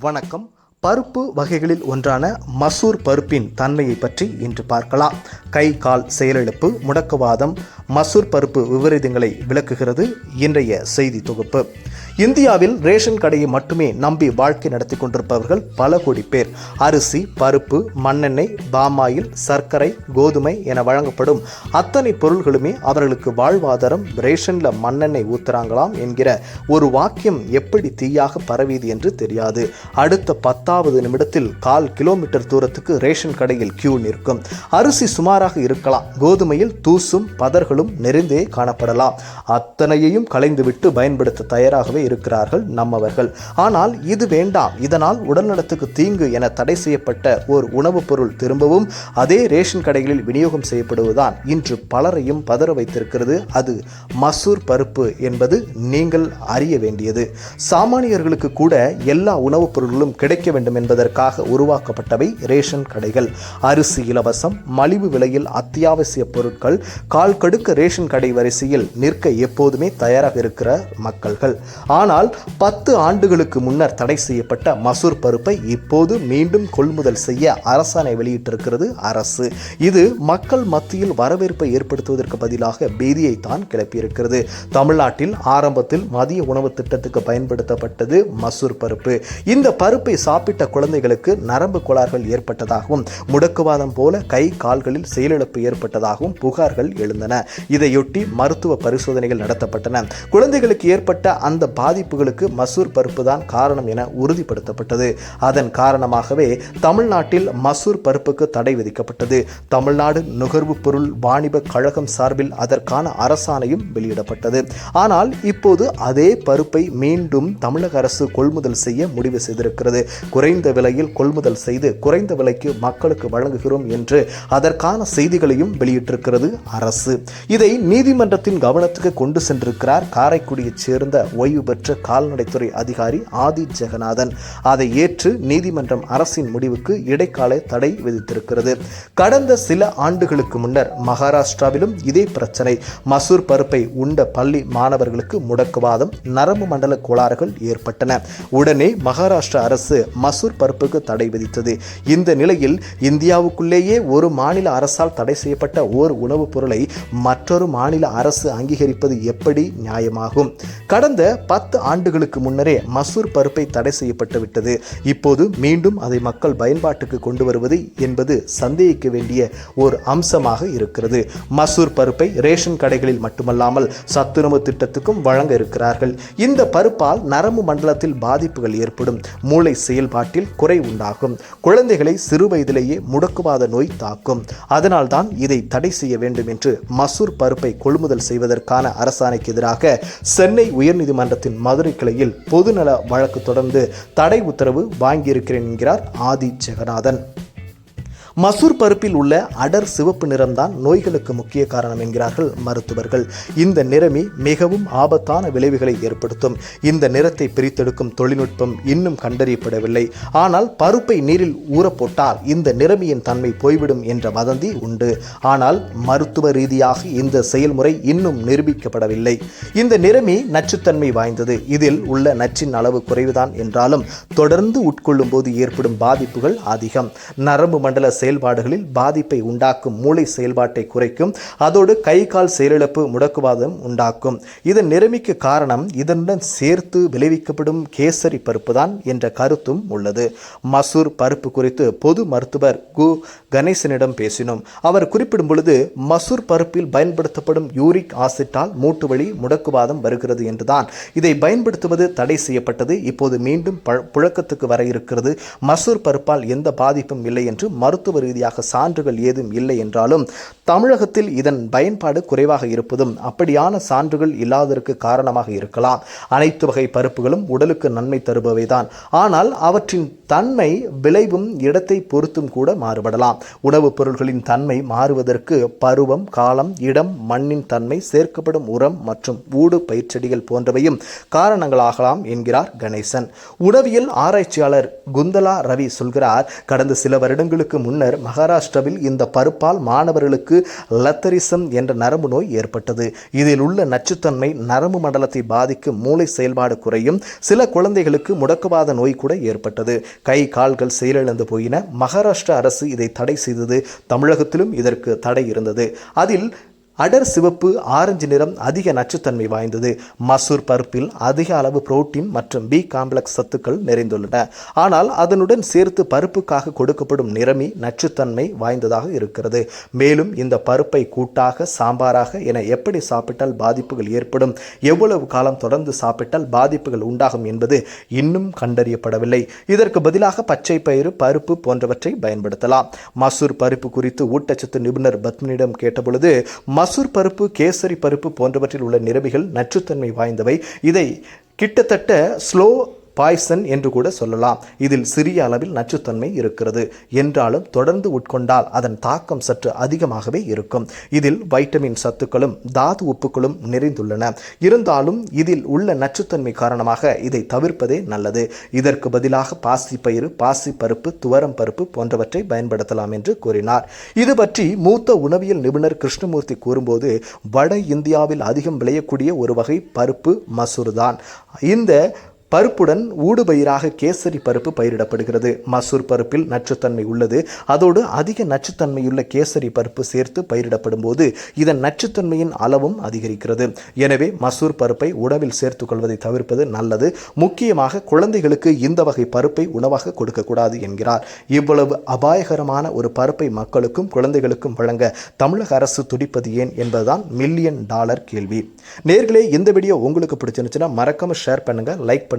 வணக்கம். பருப்பு வகைகளில் ஒன்றான மசூர் பருப்பின் தன்மையை பற்றி இன்று பார்க்கலாம். கை கால் செயலிழப்பு முடக்குவாதம் மசூர் பருப்பு விபரீதங்களை விளக்குகிறது இன்றைய செய்தி தொகுப்பு. இந்தியாவில் ரேஷன் கடையை மட்டுமே நம்பி வாழ்க்கை நடத்தி கொண்டிருப்பவர்கள் பல கோடி பேர். அரிசி பருப்பு மண்ணெண்ணெய் பாமாயில் சர்க்கரை கோதுமை என வழங்கப்படும் அத்தனை பொருள்களுமே அவர்களுக்கு வாழ்வாதாரம் ரேஷன்ல மண்ணெண்ணெய் ஊத்துறாங்களாம் என்கிற ஒரு வாக்கியம் எப்படி தீயாக பரவியது என்று தெரியாது. அடுத்த பத்தாவது நிமிடத்தில் கால் கிலோமீட்டர் தூரத்துக்கு ரேஷன் கடையில் கியூ நிற்கும். அரிசி சுமாராக இருக்கலாம். கோதுமையில் தூசும் பதர்களும் நிறைந்தே காணப்படலாம். அத்தனையையும் கலைந்துவிட்டு பயன்படுத்த தயாராகவே இருக்கிறார்கள் நம்மவர்கள். ஆனால் இது வேண்டாம். இதனால் உடல்நலத்துக்கு தீங்கு என தடை செய்யப்பட்ட ஒரு உணவுப் பொருள் திரும்பவும் அதே ரேஷன் கடைகளில் விநியோகம் செய்யப்படுவதுதான். இன்று பலரையும் பதற வைத்திருக்கிறது. அது மசூர் பருப்பு என்பது நீங்கள் அறிய வேண்டியது. சாமானியர்களுக்கு கூட எல்லா உணவுப் பொருட்களும் கிடைக்க வேண்டும் என்பதற்காக உருவாக்கப்பட்டவை ரேஷன் கடைகள். அரிசி இலவசம் மலிவு விலையில் அத்தியாவசிய பொருட்கள் கால் கடுக்க ரேஷன் கடை வரிசையில் நிற்க எப்போதுமே தயாராக இருக்கிற மக்கள்கள். ஆனால் பத்து ஆண்டுகளுக்கு முன்னர் தடை செய்யப்பட்ட மசூர் பருப்பை இப்போது மீண்டும் கொள்முதல் செய்ய அரசாணை வெளியிட்டிருக்கிறது அரசு. இது மக்கள் மத்தியில் வரவேற்பை ஏற்படுத்துவதற்கு பதிலாக பீதியை தான் கிளப்பியிருக்கிறது. தமிழ்நாட்டில் ஆரம்பத்தில் மதிய உணவு திட்டத்துக்கு பயன்படுத்தப்பட்டது மசூர் பருப்பு. இந்த பருப்பை சாப்பிட்ட குழந்தைகளுக்கு நரம்பு கோளாறுகள் ஏற்பட்டதாகவும் முடக்குவாதம் போல கை கால்களில் செயலிழப்பு ஏற்பட்டதாகவும் புகார்கள் எழுந்தன. இதையொட்டி மருத்துவ பரிசோதனைகள் நடத்தப்பட்டன. குழந்தைகளுக்கு ஏற்பட்ட அந்த பாதிப்புகளுக்கு மசூர் பருப்பு தான் காரணம் என உறுதிப்படுத்தப்பட்டது. அதன் காரணமாகவே தமிழ்நாட்டில் மசூர் பருப்புக்கு தடை விதிக்கப்பட்டது. தமிழ்நாடு நுகர்வு பொருள் வாணிப கழகம் சார்பில் அதற்கான அரசாணையும் வெளியிடப்பட்டது. ஆனால் இப்போது அதே பருப்பை மீண்டும் தமிழக அரசு கொள்முதல் செய்ய முடிவு செய்திருக்கிறது. குறைந்த விலையில் கொள்முதல் செய்து குறைந்த விலைக்கு மக்களுக்கு வழங்குகிறோம் என்று அதற்கான செய்திகளையும் வெளியிட்டிருக்கிறது அரசு. இதை நீதிமன்றத்தின் கவனத்துக்கு கொண்டு சென்றிருக்கிறார் காரைக்குடியைச் சேர்ந்த ஓய்வு பெற்ற கால்நடைத்துறை அதிகாரி ஆதி ஜெகநாதன். அதை ஏற்று நீதிமன்றம் அரசின் முடிவுக்கு இடைக்கால தடை விதித்திருக்கிறது. கடந்த சில ஆண்டுகளுக்கு முன்னர் மகாராஷ்டிராவிலும் இதே பிரச்சனை. மசூர் பருப்பை உண்ட பள்ளி மாணவர்களுக்கு முடக்குவாதம் நரம்பு மண்டல கோளாறுகள் ஏற்பட்டன. உடனே மகாராஷ்டிரா அரசு மசூர் பருப்புக்கு தடை விதித்தது. இந்த நிலையில் இந்தியாவுக்குள்ளேயே ஒரு மாநில அரசால் தடை செய்யப்பட்ட ஓர் உணவுப் பொருளை மற்றொரு மாநில அரசு அங்கீகரிப்பது எப்படி நியாயமாகும்? கடந்த பத்து ஆண்டுகளுக்கு முன்னரே மசூர் பருப்பை தடை செய்யப்பட்டு விட்டது. இப்போது மீண்டும் அதை மக்கள் பயன்பாட்டுக்கு கொண்டு வருவது என்பது சந்தேகிக்க வேண்டிய ஒரு அம்சமாக இருக்கிறது. மசூர் பருப்பை ரேஷன் கடைகளில் மட்டுமல்லாமல் சத்துணவு திட்டத்துக்கும் வழங்க இருக்கிறார்கள். இந்த பருப்பால் நரம்பு மண்டலத்தில் பாதிப்புகள் ஏற்படும். மூளை செயல்பாட்டில் குறை உண்டாகும். குழந்தைகளை சிறு வயதிலேயே முடக்குவாத நோய் தாக்கும். அதனால்தான் இதை தடை செய்ய வேண்டும் என்று மசூர் பருப்பை கொள்முதல் செய்வதற்கான அரசாணைக்கு எதிராக சென்னை உயர்நீதிமன்றத்தின் மதுரை கிளையில் பொதுநல வழக்கு தொடர்ந்து தடை உத்தரவு வாங்கியிருக்கிறேன் என்கிறார் ஆதி ஜெகநாதன். மசூர் பருப்பில் உள்ள அடர் சிவப்பு நிறம்தான் நோய்களுக்கு முக்கிய காரணம் என்கிறார்கள் மருத்துவர்கள். இந்த நிறமி மிகவும் ஆபத்தான விளைவுகளை ஏற்படுத்தும். இந்த நிறத்தை பிரித்தெடுக்கும் தொழில்நுட்பம் இன்னும் கண்டறியப்படவில்லை. ஆனால் பருப்பை நீரில் ஊறப்போட்டால் இந்த நிறமியின் தன்மை போய்விடும் என்ற வதந்தி உண்டு. ஆனால் மருத்துவ ரீதியாக இந்த செயல்முறை இன்னும் நிரூபிக்கப்படவில்லை. இந்த நிறமி நச்சுத்தன்மை வாய்ந்தது. இதில் உள்ள நச்சின் அளவு குறைவுதான் என்றாலும் தொடர்ந்து உட்கொள்ளும் போது ஏற்படும் பாதிப்புகள் அதிகம். நரம்பு மண்டல செயல்பாடுகளில் பாதிப்பை உண்டாக்கும் மூளை செயல்பாட்டை குறைக்கும். அதோடு கை கால் செயலிழப்பு முடக்குவாதம் உண்டாக்கும். இதன் நிலைமைக்கு காரணம் இதனுடன் சேர்த்து விளைவிக்கப்படும் கேசரி பருப்பு தான் என்ற கருத்தும் உள்ளது. மசூர் பருப்பு குறித்து பொது மருத்துவர் கு. கணேசனிடம் பேசினோம். அவர் குறிப்பிடும் பொழுது மசூர் பருப்பில் பயன்படுத்தப்படும் யூரிக் ஆசிட்டால் மூட்டு வழி முடக்குவாதம் வருகிறது என்றுதான். இதை பயன்படுத்துவது தடை செய்யப்பட்டது. இப்போது மீண்டும் புழக்கத்துக்கு வர இருக்கிறது. மசூர் பருப்பால் எந்த பாதிப்பும் இல்லை என்று மருத்துவ ரீதியாக சான்றுகள் ஏதும் இல்லை என்றாலும் தமிழகத்தில் இதன் பயன்பாடு குறைவாக இருப்பதும் அப்படியான சான்றுகள் இல்லாததற்கு காரணமாக இருக்கலாம். அனைத்து வகை பருப்புகளும் உடலுக்கு நன்மை தருபவைதான். ஆனால் அவற்றின் தன்மை விளைவும் இடத்தை பொறுத்தும் கூட மாறுபடலாம். உணவுப் பொருள்களின் தன்மை மாறுவதற்கு பருவம் காலம் இடம் மண்ணின் தன்மை சேர்க்கப்படும் உரம் மற்றும் ஊடு பயிர்ச்செடிகள் போன்றவையும் காரணங்களாகலாம் என்கிறார் கணேசன். உணவியல் ஆராய்ச்சியாளர் குந்தலா ரவி சொல்கிறார் கடந்த சில வருடங்களுக்கு முன்னர் மகாராஷ்டிராவில் இந்த பருப்பால் மாணவர்களுக்கு லத்தரிசம் என்ற நரம்பு நோய் ஏற்பட்டது. இதில் உள்ள நச்சுத்தன்மை நரம்பு மண்டலத்தை பாதிக்கும் மூளை செயல்பாடு குறையும். சில குழந்தைகளுக்கு முடக்குவாத நோய் கூட ஏற்பட்டது. கை கால்கள் செயலிழந்து போயின. மகாராஷ்டிரா அரசு இதை தடை செய்தது. தமிழகத்திலும் இதற்கு தடை இருந்தது. அதில் அடர் சிவப்பு ஆரஞ்சு நிறம் அதிக நச்சுத்தன்மை வாய்ந்தது. மசூர் பருப்பில் அதிக அளவு புரோட்டீன் மற்றும் பி காம்ப்ளெக்ஸ் சத்துக்கள் நிறைந்துள்ளன. ஆனால் அதனுடன் சேர்த்து பருப்புக்காக கொடுக்கப்படும் நிறமி நச்சுத்தன்மை வாய்ந்ததாக இருக்கிறது. மேலும் இந்த பருப்பை கூட்டாக சாம்பாராக என எப்படி சாப்பிட்டால் பாதிப்புகள் ஏற்படும் எவ்வளவு காலம் தொடர்ந்து சாப்பிட்டால் பாதிப்புகள் உண்டாகும் என்பது இன்னும் கண்டறியப்படவில்லை. இதற்கு பதிலாக பச்சை பயிறு பருப்பு போன்றவற்றை பயன்படுத்தலாம். மசூர் பருப்பு குறித்து ஊட்டச்சத்து நிபுணர் பத்மினிடம் கேட்டபொழுது மசூர் பருப்பு கேசரி பருப்பு போன்றவற்றில் உள்ள நிறமிகள் நச்சுத்தன்மை வாய்ந்தவை. இதை கிட்டத்தட்ட ஸ்லோ பாய்சன் என்று கூட சொல்லலாம். இதில் சிறிய அளவில் நச்சுத்தன்மை இருக்கிறது. என்றாலும் தொடர்ந்து உட்கொண்டால் அதன் தாக்கம் சற்று அதிகமாகவே இருக்கும். இதில் வைட்டமின் சத்துக்களும் தாது உப்புகளும் நிறைந்துள்ளன. இருந்தாலும் இதில் உள்ள நச்சுத்தன்மை காரணமாக இதை தவிர்ப்பதே நல்லது. இதற்கு பதிலாக பாசி பயிறு பாசி பருப்பு துவரம் பருப்பு போன்றவற்றை பயன்படுத்தலாம் என்று கூறினார். இது பற்றி மூத்த உணவியல் நிபுணர் கிருஷ்ணமூர்த்தி கூறும்போது வட இந்தியாவில் அதிகம் விளையக்கூடிய ஒரு வகை பருப்பு மசூர் தான். இந்த பருப்புடன் ஊடுபயிராக கேசரி பருப்பு பயிரிடப்படுகிறது. மசூர் பருப்பில் நச்சுத்தன்மை உள்ளது. அதோடு அதிக நச்சுத்தன்மையுள்ள கேசரி பருப்பு சேர்த்து பயிரிடப்படும் போது இதன் நச்சுத்தன்மையின் அளவும் அதிகரிக்கிறது. எனவே மசூர் பருப்பை உணவில் சேர்த்துக் கொள்வதை தவிர்ப்பது நல்லது. முக்கியமாக குழந்தைகளுக்கு இந்த வகை பருப்பை உணவாக கொடுக்கக்கூடாது என்கிறார். இவ்வளவு அபாயகரமான ஒரு பருப்பை மக்களுக்கும் குழந்தைகளுக்கும் வழங்க தமிழக அரசு துடிப்பது ஏன் என்பதுதான் மில்லியன் டாலர் கேள்வி. நேர்களே இந்த வீடியோ உங்களுக்கு பிடிச்சிருந்துச்சுன்னா மறக்காம ஷேர் பண்ணுங்க லைக் பண்ணுங்க.